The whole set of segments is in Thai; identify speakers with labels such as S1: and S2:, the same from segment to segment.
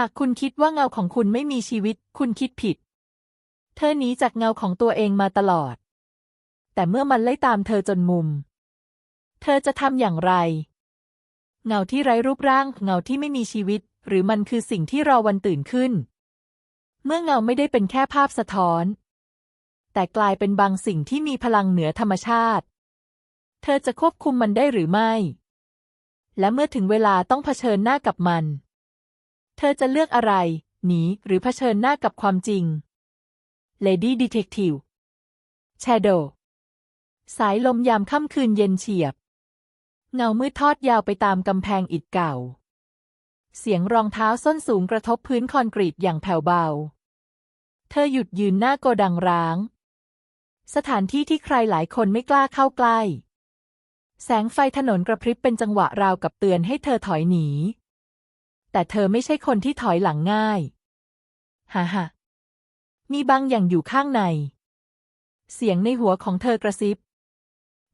S1: หากคุณคิดว่าเงาของคุณไม่มีชีวิต คุณคิดผิด เธอหนีจากเงาของตัวเองมาตลอด แต่เมื่อมันไล่ตามเธอจนมุม เธอจะทำอย่างไร เงาที่ไร้รูปร่าง เงาที่ไม่มีชีวิต หรือมันคือสิ่งที่รอวันตื่นขึ้น เมื่อเงาไม่ได้เป็นแค่ภาพสะท้อน แต่กลายเป็นบางสิ่งที่มีพลังเหนือธรรมชาติ เธอจะควบคุมมันได้หรือไม่ และเมื่อถึงเวลาต้องเผชิญหน้ากับมัน เธอจะเลือกอะไร หนีหรือเผชิญหน้ากับความจริง Lady Detective Shadow สายลมยามค่ำคืนเย็นเฉียบ เงามืดทอดยาวไปตามกำแพงอิฐเก่า เสียงรองเท้าส้นสูงกระทบพื้นคอนกรีตอย่างแผ่วเบา เธอหยุดยืนหน้าโกดังร้าง สถานที่ที่ใครหลายคนไม่กล้าเข้าใกล้ แสงไฟถนนกระพริบเป็นจังหวะราวกับเตือนให้เธอถอยหนี แต่เธอไม่ใช่คนที่ถอยหลังง่าย ฮ่าฮ่ามีบางอย่างอยู่ข้างใน เสียงในหัวของเธอกระซิบ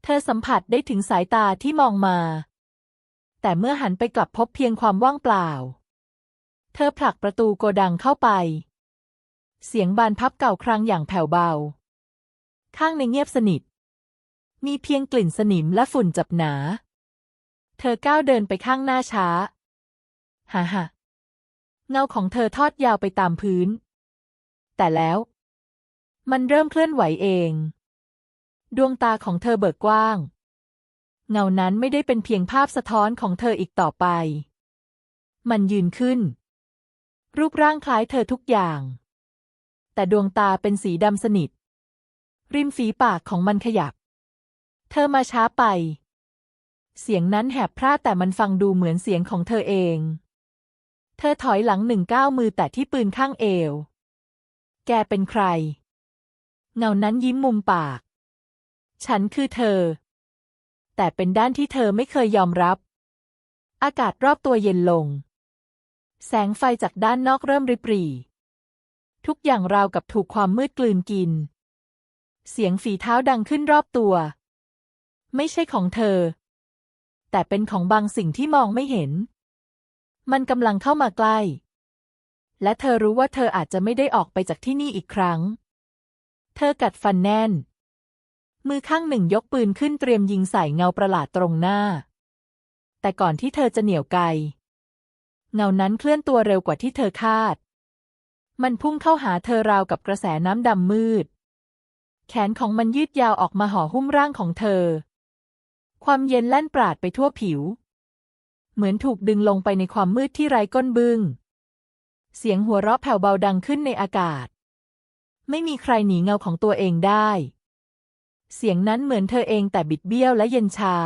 S1: เธอสัมผัสได้ถึงสายตาที่มองมา แต่เมื่อหันไปกลับพบเพียงความว่างเปล่า เธอผลักประตูโกดังเข้าไป เสียงบานพับเก่าครั้งอย่างแผ่วเบา ข้างในเงียบสนิท มีเพียงกลิ่นสนิมและฝุ่นจับหนา เธอก้าวเดินไปข้างหน้าช้า ฮ่าฮ่าเงาของเธอทอดยาวไปตามพื้น แต่แล้ว มันเริ่มเคลื่อนไหวเอง ดวงตาของเธอเบิกกว้าง เงานั้นไม่ได้เป็นเพียงภาพสะท้อนของเธออีกต่อไป มันยืนขึ้น รูปร่างคล้ายเธอทุกอย่าง แต่ดวงตาเป็นสีดำสนิท ริมฝีปากของมันขยับ เธอมาช้าไป เสียงนั้นแหบพร่าแต่มันฟังดูเหมือนเสียงของเธอเอง ธอถอยหลังหนึ่งก้าวมือแต่ที่ปืนข้างเอว แกเป็นใคร เงานั้นยิ้มมุมปาก ฉันคือเธอ แต่เป็นด้านที่เธอไม่เคยยอมรับ อากาศรอบตัวเย็นลง แสงไฟจากด้านนอกเริ่มริบหรี่ ทุกอย่างราวกับถูกความมืดกลืนกิน เสียงฝีเท้าดังขึ้นรอบตัว ไม่ใช่ของเธอ แต่เป็นของบางสิ่งที่มองไม่เห็น มันกำลังเข้ามาใกล้ และเธอรู้ว่าเธออาจจะไม่ได้ออกไปจากที่นี่อีกครั้ง เธอกัดฟันแน่น มือข้างหนึ่งยกปืนขึ้นเตรียมยิงใส่เงาประหลาดตรงหน้า แต่ก่อนที่เธอจะเหนี่ยวไก เงานั้นเคลื่อนตัวเร็วกว่าที่เธอคาด มันพุ่งเข้าหาเธอราวกับกระแสน้ำดำมืด แขนของมันยืดยาวออกมาห่อหุ้มร่างของเธอ ความเย็นแล่นปราดไปทั่วผิว เหมือนถูกดึงลงไปในความมืดที่ไร้ก้นบึง้ง เสียงหัวเราะแผ่วเบาดังขึ้นในอากาศ ไม่มีใครหนีเงาของตัวเองได้ เสียงนั้นเหมือนเธอเองแต่บิดเบี้ยวและเย็นชา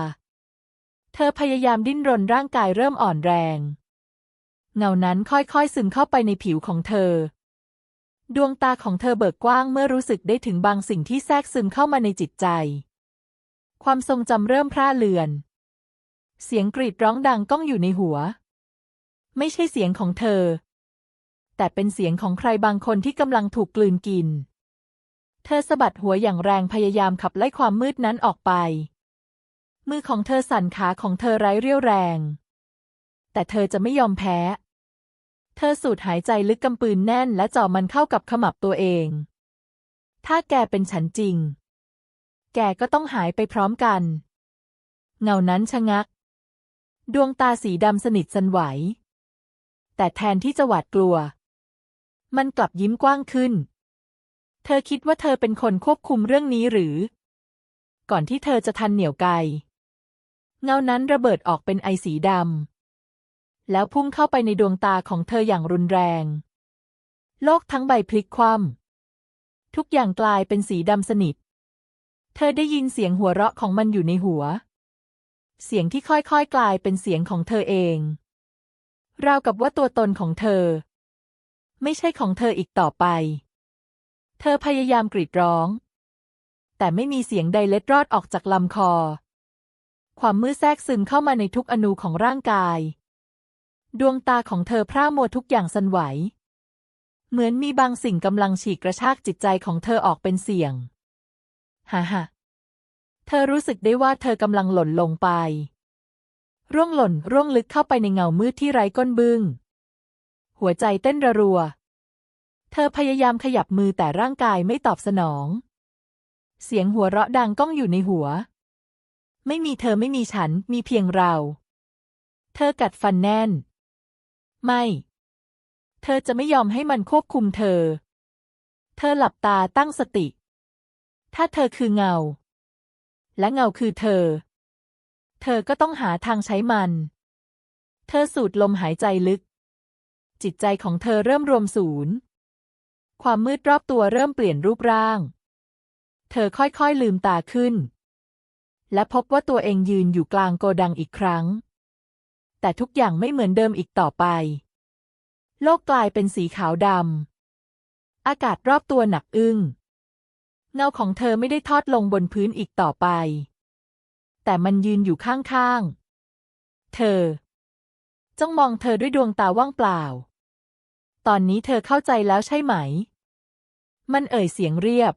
S1: เธอพยายามดิ้นรนร่างกายเริ่มอ่อนแรง เงานั้นค่อยๆซึมเข้าไปในผิวของเธอ ดวงตาของเธอเบิกกว้างเมื่อรู้สึกได้ถึงบางสิ่งที่แทรกซึมเข้ามาในจิตใจ ความทรงจำเริ่มพร่าเลือน เสียงกรีดร้องดังก้องอยู่ในหัว ไม่ใช่เสียงของเธอ แต่เป็นเสียงของใครบางคนที่กำลังถูกกลืนกิน เธอสะบัดหัวอย่างแรงพยายามขับไล่ความมืดนั้นออกไป มือของเธอสั่นขาของเธอไร้เรี่ยวแรง แต่เธอจะไม่ยอมแพ้ เธอสูดหายใจลึกกำปืนแน่นและจ่อมันเข้ากับขมับตัวเอง ถ้าแกเป็นฉันจริง แกก็ต้องหายไปพร้อมกันเงานั้นชะงัก ดวงตาสีดำสนิทสันไหว แต่แทนที่จะหวาดกลัว มันกลับยิ้มกว้างขึ้น เธอคิดว่าเธอเป็นคนควบคุมเรื่องนี้หรือ ก่อนที่เธอจะทันเหนี่ยวไก เงานั้นระเบิดออกเป็นไอสีดำ แล้วพุ่งเข้าไปในดวงตาของเธออย่างรุนแรง โลกทั้งใบพลิกคว่ำทุกอย่างกลายเป็นสีดำสนิท เธอได้ยินเสียงหัวเราะของมันอยู่ในหัว เสียงที่ค่อยๆ กลายเป็นเสียงของเธอเอง ราวกับว่าตัวตนของเธอ ไม่ใช่ของเธออีกต่อไป เธอพยายามกรีดร้อง แต่ไม่มีเสียงใดเล็ดรอดออกจากลำคอ ความมืดแทรกซึมเข้ามาในทุกอนูของร่างกาย ดวงตาของเธอพร่ามัวทุกอย่างสั่นไหว เหมือนมีบางสิ่งกำลังฉีกกระชากจิตใจของเธอออกเป็นเสียง ฮ่าฮ่า เธอรู้สึกได้ว่าเธอกำลังหล่นลงไป ร่วงหล่นร่วงลึกเข้าไปในเงามืดที่ไร้ก้นบึง้ง หัวใจเต้นระรัว เธอพยายามขยับมือแต่ร่างกายไม่ตอบสนอง เสียงหัวเราะดังก้องอยู่ในหัว ไม่มีเธอไม่มีฉัน มีเพียงเรา เธอกัดฟันแน่น ไม่ เธอจะไม่ยอมให้มันควบคุมเธอ เธอหลับตาตั้งสติ ถ้าเธอคือเงา และเงาคือเธอ เธอก็ต้องหาทางใช้มัน เธอสูดลมหายใจลึก จิตใจของเธอเริ่มรวมศูนย์ ความมืดรอบตัวเริ่มเปลี่ยนรูปร่าง เธอค่อยๆลืมตาขึ้น และพบว่าตัวเองยืนอยู่กลางโกดังอีกครั้ง แต่ทุกอย่างไม่เหมือนเดิมอีกต่อไป โลกกลายเป็นสีขาวดำอากาศรอบตัวหนักอึ้ง เงาของเธอไม่ได้ทอดลงบนพื้นอีกต่อไป แต่มันยืนอยู่ข้างๆ เธอ จ้องมองเธอด้วยดวงตาว่างเปล่า ตอนนี้เธอเข้าใจแล้วใช่ไหม มันเอ่ยเสียงเรียบ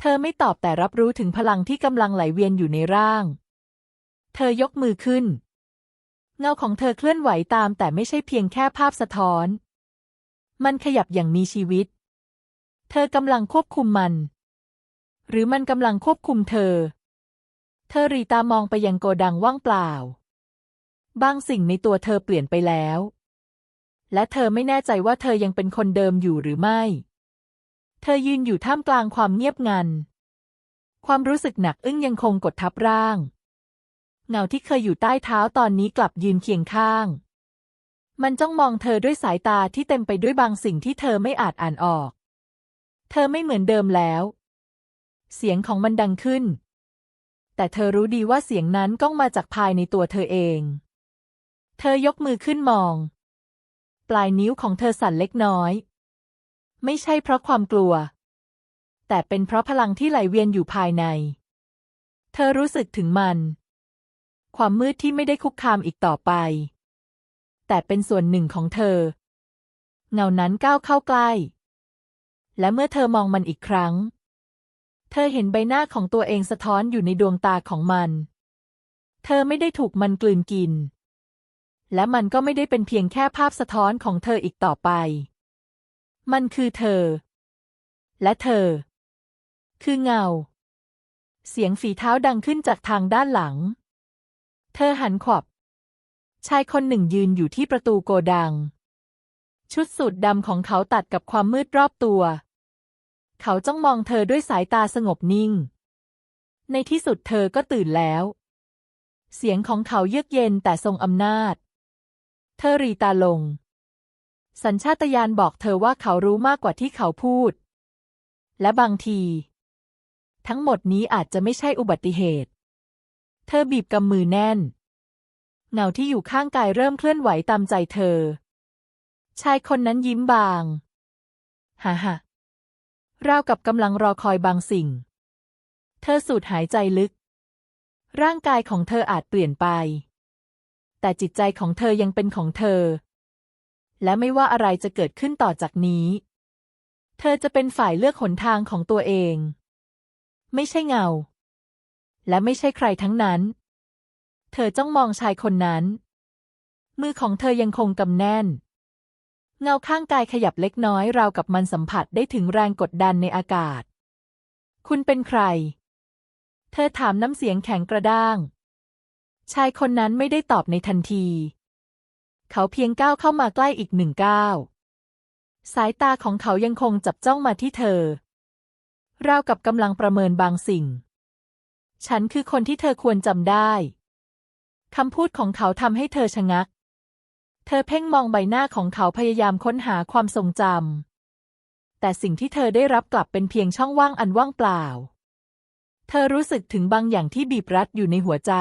S1: เธอไม่ตอบแต่รับรู้ถึงพลังที่กำลังไหลเวียนอยู่ในร่าง เธอยกมือขึ้น เงาของเธอเคลื่อนไหวตามแต่ไม่ใช่เพียงแค่ภาพสะท้อน มันขยับอย่างมีชีวิต เธอกำลังควบคุมมัน หรือมันกำลังควบคุมเธอ เธอรีตามองไปยังโกดังว่างเปล่า บางสิ่งในตัวเธอเปลี่ยนไปแล้ว และเธอไม่แน่ใจว่าเธอยังเป็นคนเดิมอยู่หรือไม่ เธอยืนอยู่ท่ามกลางความเงียบงัน ความรู้สึกหนักอึ้งยังคงกดทับร่าง เงาที่เคยอยู่ใต้เท้าตอนนี้กลับยืนเคียงข้าง มันจ้องมองเธอด้วยสายตาที่เต็มไปด้วยบางสิ่งที่เธอไม่อาจอ่านออก เธอไม่เหมือนเดิมแล้ว เสียงของมันดังขึ้น แต่เธอรู้ดีว่าเสียงนั้นก้องมาจากภายในตัวเธอเอง เธอยกมือขึ้นมอง ปลายนิ้วของเธอสั่นเล็กน้อย ไม่ใช่เพราะความกลัว แต่เป็นเพราะพลังที่ไหลเวียนอยู่ภายใน เธอรู้สึกถึงมัน ความมืดที่ไม่ได้คุกคามอีกต่อไป แต่เป็นส่วนหนึ่งของเธอ เงานั้นก้าวเข้าใกล้ และเมื่อเธอมองมันอีกครั้ง เธอเห็นใบหน้าของตัวเองสะท้อนอยู่ในดวงตาของมัน เธอไม่ได้ถูกมันกลืนกิน และมันก็ไม่ได้เป็นเพียงแค่ภาพสะท้อนของเธออีกต่อไป มันคือเธอ และเธอ คือเงา เสียงฝีเท้าดังขึ้นจากทางด้านหลัง เธอหันขวับ ชายคนหนึ่งยืนอยู่ที่ประตูโกดัง ชุดสูทดำของเขาตัดกับความมืดรอบตัว เขาจ้องมองเธอด้วยสายตาสงบนิ่ง ในที่สุดเธอก็ตื่นแล้ว เสียงของเขาเยือกเย็นแต่ทรงอำนาจ เธอรีตาลง สัญชาตญาณบอกเธอว่าเขารู้มากกว่าที่เขาพูด และบางที ทั้งหมดนี้อาจจะไม่ใช่อุบัติเหตุ เธอบีบกำมือแน่น เงาที่อยู่ข้างกายเริ่มเคลื่อนไหวตามใจเธอ ชายคนนั้นยิ้มบาง ฮ่าฮ่า ราวกับกำลังรอคอยบางสิ่ง เธอสูดหายใจลึก ร่างกายของเธออาจเปลี่ยนไป แต่จิตใจของเธอยังเป็นของเธอ และไม่ว่าอะไรจะเกิดขึ้นต่อจากนี้ เธอจะเป็นฝ่ายเลือกหนทางของตัวเอง ไม่ใช่เงา และไม่ใช่ใครทั้งนั้น เธอจ้องมองชายคนนั้น มือของเธอยังคงกำแน่น เงาข้างกายขยับเล็กน้อยราวกับมันสัมผัสได้ถึงแรงกดดันในอากาศ คุณเป็นใคร เธอถามน้ำเสียงแข็งกระด้าง ชายคนนั้นไม่ได้ตอบในทันที เขาเพียงก้าวเข้ามาใกล้อีกหนึ่งก้าวสายตาของเขายังคงจับจ้องมาที่เธอ ราวกับกำลังประเมินบางสิ่ง ฉันคือคนที่เธอควรจำได้ คำพูดของเขาทำให้เธอชะงัก เธอเพ่งมองใบหน้าของเขาพยายามค้นหาความทรงจำ แต่สิ่งที่เธอได้รับกลับเป็นเพียงช่องว่างอันว่างเปล่า เธอรู้สึกถึงบางอย่างที่บีบรัดอยู่ในหัวใจ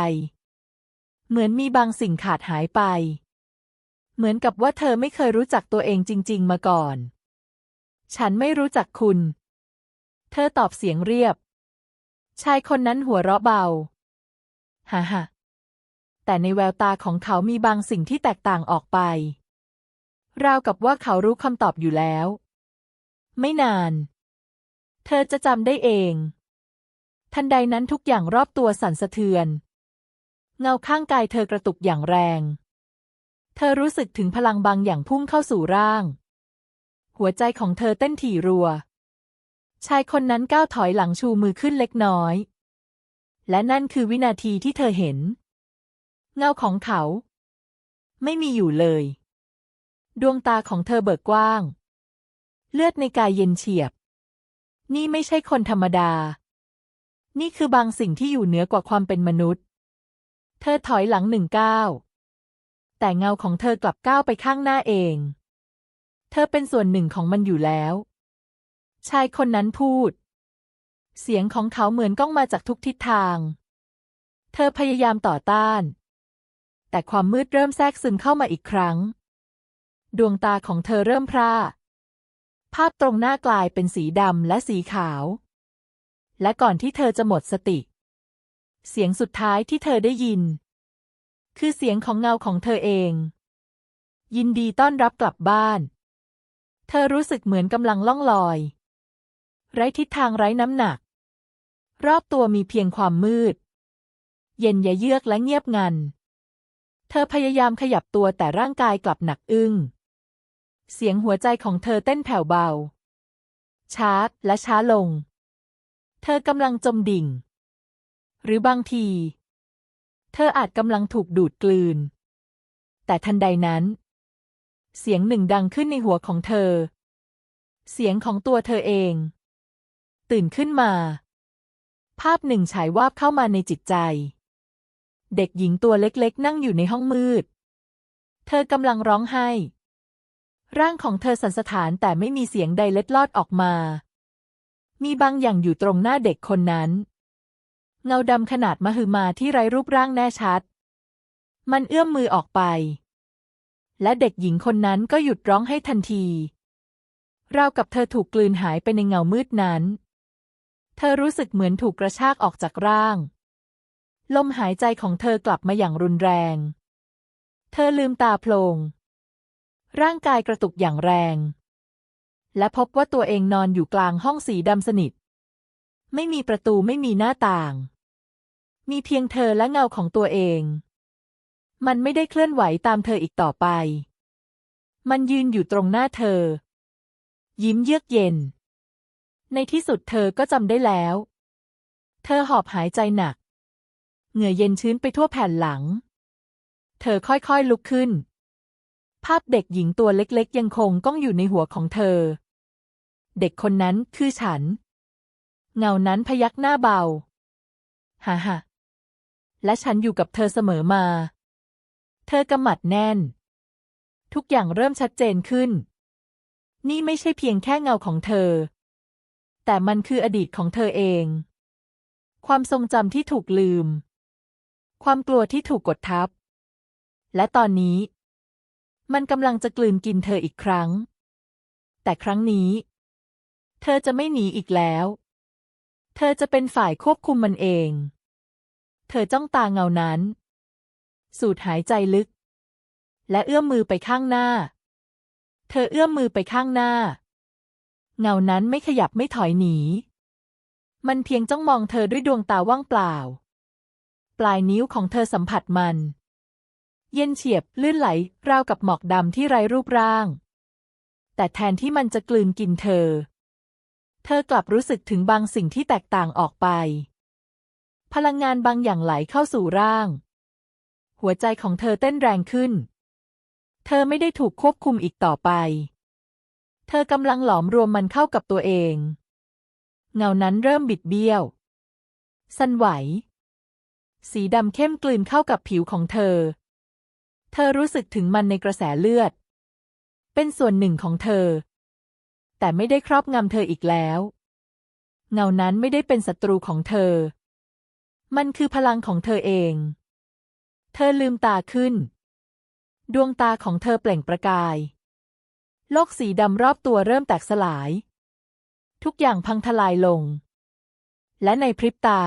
S1: เหมือนมีบางสิ่งขาดหายไป เหมือนกับว่าเธอไม่เคยรู้จักตัวเองจริง ๆ มาก่อน ฉันไม่รู้จักคุณ เธอตอบเสียงเรียบ ชายคนนั้นหัวเราะเบา ฮ่าฮ่า แต่ในแววตาของเขามีบางสิ่งที่แตกต่างออกไป ราวกับว่าเขารู้คำตอบอยู่แล้ว ไม่นาน เธอจะจำได้เอง ทันใดนั้นทุกอย่างรอบตัวสั่นสะเทือน เงาข้างกายเธอกระตุกอย่างแรง เธอรู้สึกถึงพลังบางอย่างพุ่งเข้าสู่ร่าง หัวใจของเธอเต้นถี่รัว ชายคนนั้นก้าวถอยหลังชูมือขึ้นเล็กน้อย และนั่นคือวินาทีที่เธอเห็น เงาของเขา ไม่มีอยู่เลย ดวงตาของเธอเบิกกว้าง เลือดในกายเย็นเฉียบ นี่ไม่ใช่คนธรรมดา นี่คือบางสิ่งที่อยู่เหนือกว่าความเป็นมนุษย์ เธอถอยหลังหนึ่งก้าวแต่เงาของเธอกลับก้าวไปข้างหน้าเอง เธอเป็นส่วนหนึ่งของมันอยู่แล้ว ชายคนนั้นพูด เสียงของเขาเหมือนก้องมาจากทุกทิศทาง เธอพยายามต่อต้าน แต่ความมืดเริ่มแทรกซึมเข้ามาอีกครั้ง ดวงตาของเธอเริ่มพร่า ภาพตรงหน้ากลายเป็นสีดำและสีขาว และก่อนที่เธอจะหมดสติ เสียงสุดท้ายที่เธอได้ยิน คือเสียงของเงาของเธอเอง ยินดีต้อนรับกลับบ้าน เธอรู้สึกเหมือนกำลังล่องลอย ไร้ทิศทางไร้น้ำหนัก รอบตัวมีเพียงความมืด เย็นยะเยือกและเงียบงัน เธอพยายามขยับตัวแต่ร่างกายกลับหนักอึ้ง เสียงหัวใจของเธอเต้นแผ่วเบา ช้าและช้าลง เธอกำลังจมดิ่ง หรือบางที เธออาจกำลังถูกดูดกลืน แต่ทันใดนั้น เสียงหนึ่งดังขึ้นในหัวของเธอ เสียงของตัวเธอเอง ตื่นขึ้นมา ภาพหนึ่งฉายวาบเข้ามาในจิตใจ เด็กหญิงตัวเล็กๆ นั่งอยู่ในห้องมืด เธอกำลังร้องไห้ ร่างของเธอสั่นสะท้านแต่ไม่มีเสียงใดเล็ดลอดออกมา มีบางอย่างอยู่ตรงหน้าเด็กคนนั้น เงาดำขนาดมหึมาที่ไร้รูปร่างแน่ชัด มันเอื้อมมือออกไป และเด็กหญิงคนนั้นก็หยุดร้องให้ทันที ราวกับเธอถูกกลืนหายไปในเงามืดนั้น เธอรู้สึกเหมือนถูกกระชากออกจากร่าง ลมหายใจของเธอกลับมาอย่างรุนแรง เธอลืมตาโพลง ร่างกายกระตุกอย่างแรง และพบว่าตัวเองนอนอยู่กลางห้องสีดำสนิท ไม่มีประตูไม่มีหน้าต่าง มีเพียงเธอและเงาของตัวเอง มันไม่ได้เคลื่อนไหวตามเธออีกต่อไป มันยืนอยู่ตรงหน้าเธอ ยิ้มเยือกเย็น ในที่สุดเธอก็จำได้แล้ว เธอหอบหายใจหนัก เหงื่อเย็นชื้นไปทั่วแผ่นหลัง เธอค่อยๆลุกขึ้น ภาพเด็กหญิงตัวเล็กๆ ยังคงก้องอยู่ในหัวของเธอ เด็กคนนั้นคือฉัน เงานั้นพยักหน้าเบาฮ่าฮ่าและฉันอยู่กับเธอเสมอมา เธอกำหมัดแน่น ทุกอย่างเริ่มชัดเจนขึ้น นี่ไม่ใช่เพียงแค่เงาของเธอ แต่มันคืออดีตของเธอเอง ความทรงจำที่ถูกลืม ความกลัวที่ถูกกดทับ และตอนนี้ มันกำลังจะกลืนกินเธออีกครั้ง แต่ครั้งนี้ เธอจะไม่หนีอีกแล้ว เธอจะเป็นฝ่ายควบคุมมันเอง เธอจ้องตาเงานั้น สูดหายใจลึก และเอื้อมมือไปข้างหน้า เธอเอื้อมมือไปข้างหน้า เงานั้นไม่ขยับไม่ถอยหนี มันเพียงจ้องมองเธอด้วยดวงตาว่างเปล่า ปลายนิ้วของเธอสัมผัสมัน เย็นเฉียบลื่นไหลราวกับหมอกดำที่ไร้รูปร่าง แต่แทนที่มันจะกลืนกินเธอ เธอกลับรู้สึกถึงบางสิ่งที่แตกต่างออกไป พลังงานบางอย่างไหลเข้าสู่ร่าง หัวใจของเธอเต้นแรงขึ้น เธอไม่ได้ถูกควบคุมอีกต่อไป เธอกำลังหลอมรวมมันเข้ากับตัวเอง เงานั้นเริ่มบิดเบี้ยว สั่นไหว สีดำเข้มกลืนเข้ากับผิวของเธอ เธอรู้สึกถึงมันในกระแสเลือด เป็นส่วนหนึ่งของเธอ แต่ไม่ได้ครอบงำเธออีกแล้ว เงานั้นไม่ได้เป็นศัตรูของเธอ มันคือพลังของเธอเอง เธอลืมตาขึ้น ดวงตาของเธอเปล่งประกาย โลกสีดำรอบตัวเริ่มแตกสลาย ทุกอย่างพังทลายลง และในพริบตา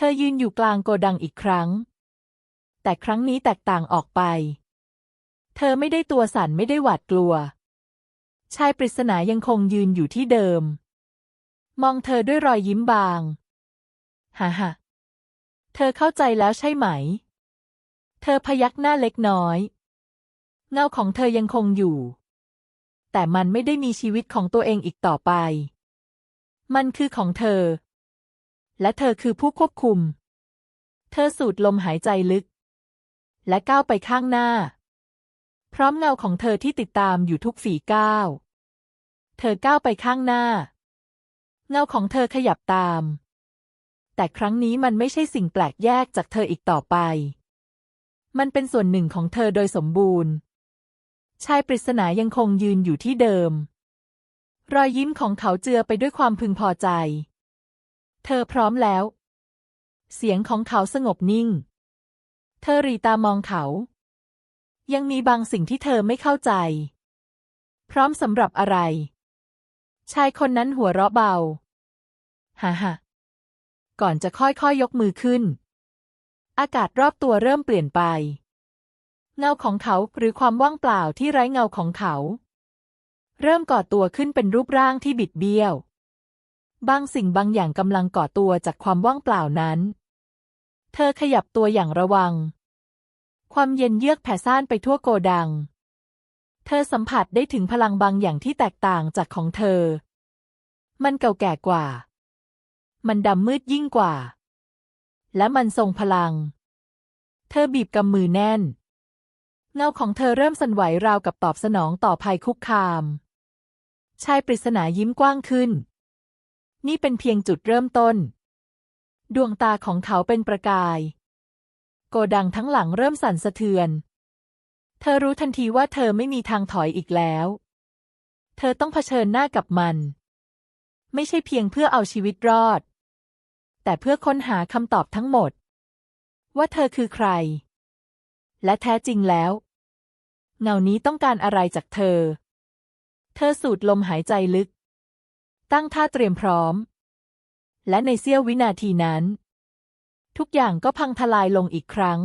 S1: เธอยืนอยู่กลางโกดังอีกครั้ง แต่ครั้งนี้แตกต่างออกไป เธอไม่ได้ตัวสั่นไม่ได้หวาดกลัว ชายปริศนายังคงยืนอยู่ที่เดิม มองเธอด้วยรอยยิ้มบางฮ่าฮ่าเธอเข้าใจแล้วใช่ไหม เธอพยักหน้าเล็กน้อย เงาของเธอยังคงอยู่ แต่มันไม่ได้มีชีวิตของตัวเองอีกต่อไป มันคือของเธอ และเธอคือผู้ควบคุม เธอสูดลมหายใจลึก และก้าวไปข้างหน้า พร้อมเงาของเธอที่ติดตามอยู่ทุกฝีก้าว เธอก้าวไปข้างหน้า เงาของเธอขยับตาม แต่ครั้งนี้มันไม่ใช่สิ่งแปลกแยกจากเธออีกต่อไป มันเป็นส่วนหนึ่งของเธอโดยสมบูรณ์ ชายปริศนายังคงยืนอยู่ที่เดิม รอยยิ้มของเขาเจือไปด้วยความพึงพอใจ เธอพร้อมแล้ว เสียงของเขาสงบนิ่ง เธอรีตามองเขา ยังมีบางสิ่งที่เธอไม่เข้าใจ พร้อมสำหรับอะไร ชายคนนั้นหัวเราะเบาฮ่าฮ่าก่อนจะค่อยๆยยกมือขึ้น อากาศรอบตัวเริ่มเปลี่ยนไป เงาของเขาหรือความว่างเปล่าที่ไร้เงาของเขา เริ่มก่อตัวขึ้นเป็นรูปร่างที่บิดเบี้ยว บางสิ่งบางอย่างกำลังก่อตัวจากความว่างเปล่านั้น เธอขยับตัวอย่างระวัง ความเย็นเยือกแผ่ซ่านไปทั่วโกดัง เธอสัมผัสได้ถึงพลังบางอย่างที่แตกต่างจากของเธอ มันเก่าแก่กว่า มันดำมืดยิ่งกว่า และมันทรงพลัง เธอบีบกำมือแน่น เงาของเธอเริ่มสั่นไหวราวกับตอบสนองต่อภัยคุกคาม ชายปริศนายิ้มกว้างขึ้น นี่เป็นเพียงจุดเริ่มต้น ดวงตาของเขาเป็นประกาย โกดังทั้งหลังเริ่มสั่นสะเทือน เธอรู้ทันทีว่าเธอไม่มีทางถอยอีกแล้ว เธอต้องเผชิญหน้ากับมัน ไม่ใช่เพียงเพื่อเอาชีวิตรอด แต่เพื่อค้นหาคำตอบทั้งหมด ว่าเธอคือใคร และแท้จริงแล้ว เงานี้ต้องการอะไรจากเธอ เธอสูดลมหายใจลึก ตั้งท่าเตรียมพร้อม และในเสี้ยววินาทีนั้น ทุกอย่างก็พังทลายลงอีกครั้ง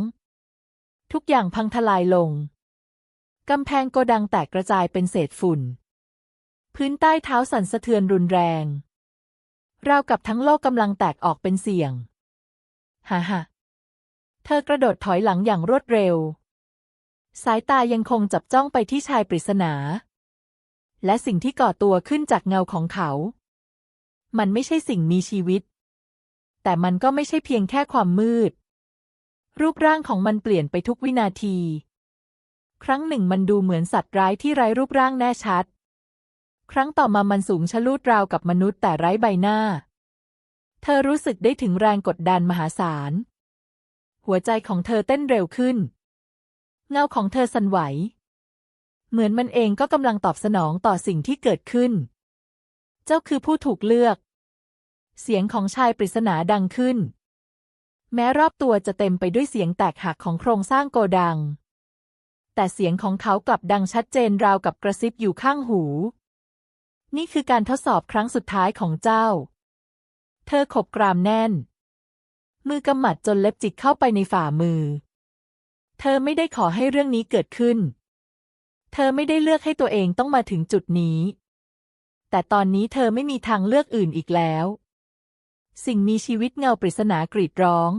S1: ทุกอย่างพังทลายลง กำแพงโกดังแตกกระจายเป็นเศษฝุ่น พื้นใต้เท้าสั่นสะเทือนรุนแรง ราวกับทั้งโลกกำลังแตกออกเป็นเสี่ยงฮ่าฮ่าเธอกระโดดถอยหลังอย่างรวดเร็ว สายตายังคงจับจ้องไปที่ชายปริศนา และสิ่งที่ก่อตัวขึ้นจากเงาของเขา มันไม่ใช่สิ่งมีชีวิต แต่มันก็ไม่ใช่เพียงแค่ความมืด รูปร่างของมันเปลี่ยนไปทุกวินาที ครั้งหนึ่งมันดูเหมือนสัตว์ร้ายที่ไร้รูปร่างแน่ชัด ครั้งต่อมามันสูงชะลูดราวกับมนุษย์แต่ไร้ใบหน้า เธอรู้สึกได้ถึงแรงกดดันมหาศาล หัวใจของเธอเต้นเร็วขึ้น เงาของเธอสั่นไหว เหมือนมันเองก็กำลังตอบสนองต่อสิ่งที่เกิดขึ้น เจ้าคือผู้ถูกเลือก เสียงของชายปริศนาดังขึ้น แม้รอบตัวจะเต็มไปด้วยเสียงแตกหักของโครงสร้างโกดัง แต่เสียงของเขากลับดังชัดเจนราวกับกระซิบอยู่ข้างหู นี่คือการทดสอบครั้งสุดท้ายของเจ้า เธอขบกรามแน่น มือกำหมัดจนเล็บจิกเข้าไปในฝ่ามือ เธอไม่ได้ขอให้เรื่องนี้เกิดขึ้น เธอไม่ได้เลือกให้ตัวเองต้องมาถึงจุดนี้ แต่ตอนนี้เธอไม่มีทางเลือกอื่นอีกแล้ว สิ่งมีชีวิตเงาปริศนากรีดร้อง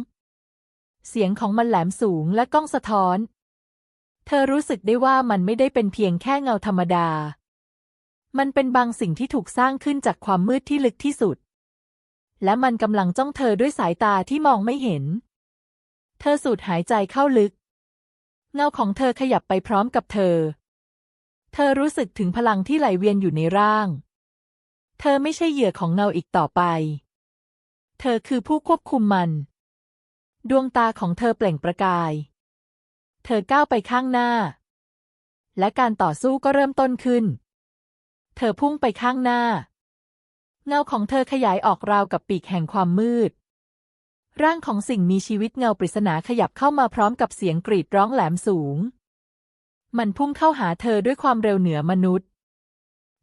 S1: เสียงของมันแหลมสูงและก้องสะท้อน เธอรู้สึกได้ว่ามันไม่ได้เป็นเพียงแค่เงาธรรมดา มันเป็นบางสิ่งที่ถูกสร้างขึ้นจากความมืดที่ลึกที่สุด และมันกำลังจ้องเธอด้วยสายตาที่มองไม่เห็น เธอสูดหายใจเข้าลึกเงาของเธอขยับไปพร้อมกับเธอ เธอรู้สึกถึงพลังที่ไหลเวียนอยู่ในร่าง เธอไม่ใช่เหยื่อของเงาอีกต่อไป เธอคือผู้ควบคุมมัน ดวงตาของเธอเปล่งประกาย เธอก้าวไปข้างหน้า และการต่อสู้ก็เริ่มต้นขึ้น เธอพุ่งไปข้างหน้า เงาของเธอขยายออกราวกับปีกแห่งความมืด ร่างของสิ่งมีชีวิตเงาปริศนาขยับเข้ามาพร้อมกับเสียงกรีดร้องแหลมสูง มันพุ่งเข้าหาเธอด้วยความเร็วเหนือมนุษย์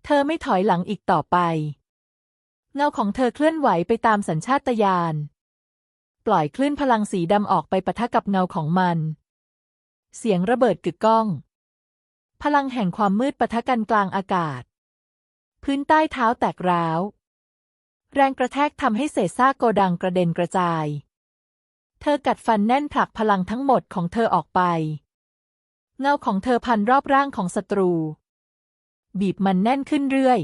S1: เธอไม่ถอยหลังอีกต่อไป เงาของเธอเคลื่อนไหวไปตามสัญชาตญาณ ปล่อยคลื่นพลังสีดำออกไปปะทะกับเงาของมัน เสียงระเบิดกึกก้อง พลังแห่งความมืดปะทะกันกลางอากาศ พื้นใต้เท้าแตกร้าว แรงกระแทกทำให้เศษซากโกดังกระเด็นกระจาย เธอกัดฟันแน่นผลักพลังทั้งหมดของเธอออกไป เงาของเธอพันรอบร่างของศัตรู บีบมันแน่นขึ้นเรื่อย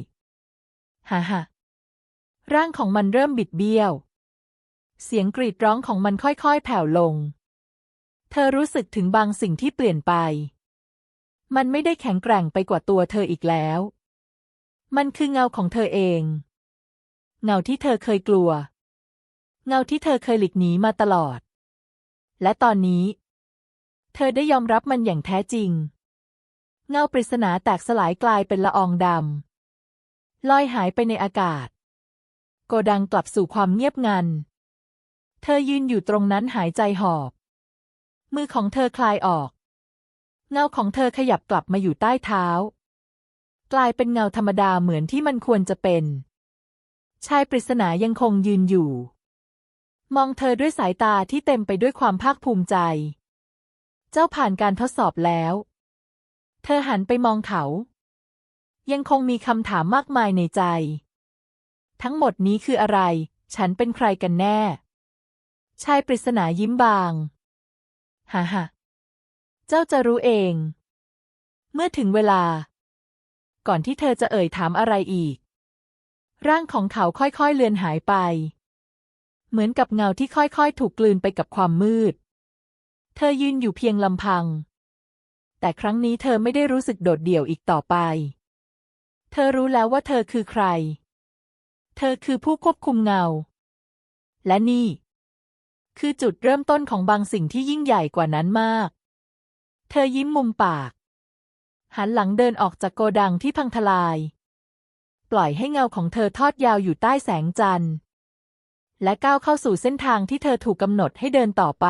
S1: ฮ่าฮ่าร่างของมันเริ่มบิดเบี้ยว เสียงกรีดร้องของมันค่อยๆ แผ่วลง เธอรู้สึกถึงบางสิ่งที่เปลี่ยนไป มันไม่ได้แข็งแกร่งไปกว่าตัวเธออีกแล้ว มันคือเงาของเธอเอง เงาที่เธอเคยกลัว เงาที่เธอเคยหลีกหนีมาตลอด และตอนนี้ เธอได้ยอมรับมันอย่างแท้จริง เงาปริศนาแตกสลายกลายเป็นละอองดำลอยหายไปในอากาศ โกดังกลับสู่ความเงียบงัน เธอยืนอยู่ตรงนั้นหายใจหอบ มือของเธอคลายออก เงาของเธอขยับกลับมาอยู่ใต้เท้า กลายเป็นเงาธรรมดาเหมือนที่มันควรจะเป็น ชายปริศนายังคงยืนอยู่ มองเธอด้วยสายตาที่เต็มไปด้วยความภาคภูมิใจ เจ้าผ่านการทดสอบแล้ว เธอหันไปมองเขา ยังคงมีคำถามมากมายในใจ ทั้งหมดนี้คืออะไร ฉันเป็นใครกันแน่ ชายปริศนายิ้มบาง ฮ่าฮ่าเจ้าจะรู้เอง เมื่อถึงเวลา ก่อนที่เธอจะเอ่ยถามอะไรอีก ร่างของเขาค่อยๆเลือนหายไป เหมือนกับเงาที่ค่อยๆ ถูกกลืนไปกับความมืด เธอยืนอยู่เพียงลำพัง แต่ครั้งนี้เธอไม่ได้รู้สึกโดดเดี่ยวอีกต่อไป เธอรู้แล้วว่าเธอคือใคร เธอคือผู้ควบคุมเงา และนี่ คือจุดเริ่มต้นของบางสิ่งที่ยิ่งใหญ่กว่านั้นมาก เธอยิ้มมุมปาก หันหลังเดินออกจากโกดังที่พังทลาย ปล่อยให้เงาของเธอทอดยาวอยู่ใต้แสงจันทร์ และก้าวเข้าสู่เส้นทางที่เธอถูกกำหนดให้เดินต่อไป